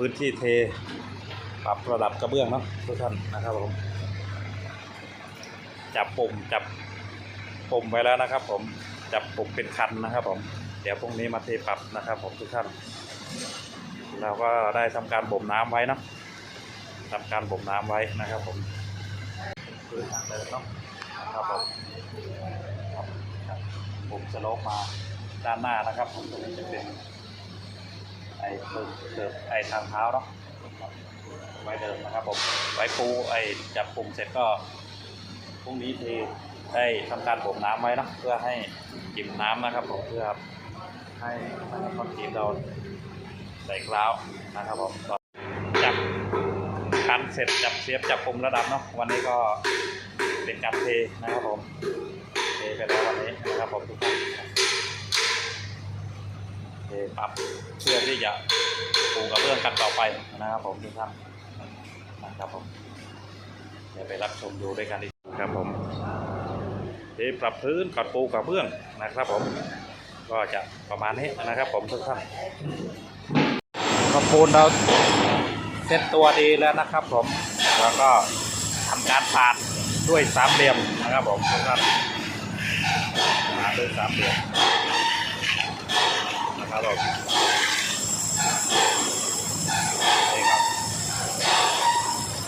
พื้นที่เท ปรับระดับกระเบื้องเนาะทุกท่านนะครับผม จับปุ่มจับปุ่มไว้แล้วนะครับ ผมจับปุ่มเป็นคันนะครับ ผม เดี๋ยวพรุ่งนี้มาเทปรับนะครับ ผมทุกท่านเราก็ได้ทำการบ่มน้ำไว้เนาะทำการบ่มน้ำไว้นะครับ ผมพื้นทางเดินเนาะครับผมครับผมสโลปมาด้านหน้านะครับ ผมตรงนี้จะเป็น ไอ้เดิมเดิมไอ้ทางเท้าเนาะไว้เดิมนะครับผมไว้ปูไอ้จับปุ่มเสร็จก็พรุ่งนี้เทได้ทำการบ่มน้ำไว้เนาะเพื่อให้จิมน้ำนะครับผมเพื่อให้ให้คอนกรีตเราใส่กราวนะครับผมจับคันเสร็จจับเสียบจับปุ่มระดับเนาะวันนี้ก็เป็นการเทนะครับผมเทไปแล้ววันนี้นะครับผมทุกท่าน ปรับเพื่อที่จะปูกระเบื้องกันต่อไปนะครับผมทุกท่านนะครับผมเดี๋ยวไปรับชมดูด้วยกันดีครับผมเทปรับพื้นกัดปูกระเบื้องนะครับผมก็จะประมาณนี้นะครับผมทุกท่านกระปูนเราเซ็ตตัวดีแล้วนะครับผมแล้วก็ทำการปาดด้วยสามเหลี่ยมนะครับผมทุกท่านปาดด้วยสามเหลี่ยมนะ ครับผมนี่ครับ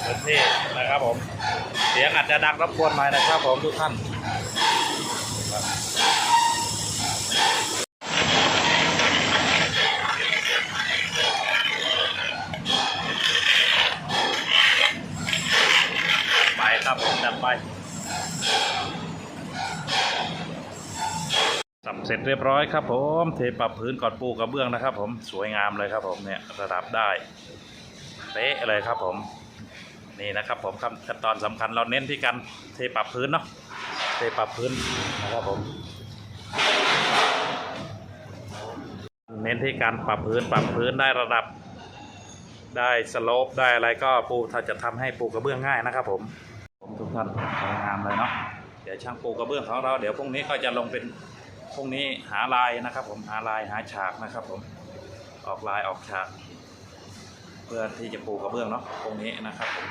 พื้นที่นะครับผม เสียงอาจจะดังรบกวนหน่อยนะครับผมทุกท่านไปครับผมจัดไป สับเส ร็จเรียบร้อยครับผมเทปรับพื้นก่อนปูกระเบื้องนะครับผมสวยงามเลยครับผมเนี่ยระดับได้เป๊ะเลยครับผมนี่นะครับผมขั้นตอนสำคัญเราเน้นที่การเทปรับพื้นเนาะเทปรับพื้นนะครับผมเน้นที่การปรับพื้นปรับพื้นได้ระดับ ได้สโลปได้อะไรก็ปูถ้าจะทำให้ปูกระเบื้องง่ายนะครับผมผมทุกท่านสวยงามเลยเนาะเดี๋ยวช่างปูกระเบื้องของเราเดี๋ยวพรุ่งนี้ก็จะลงเป็น พรุ่งนี้หาลายนะครับ ผมหาลายหาฉากนะครับ ผมออกลายออกฉาก เพื่อที่จะปูกระเบื้องเนาะพรุ่งนี้นะครับผม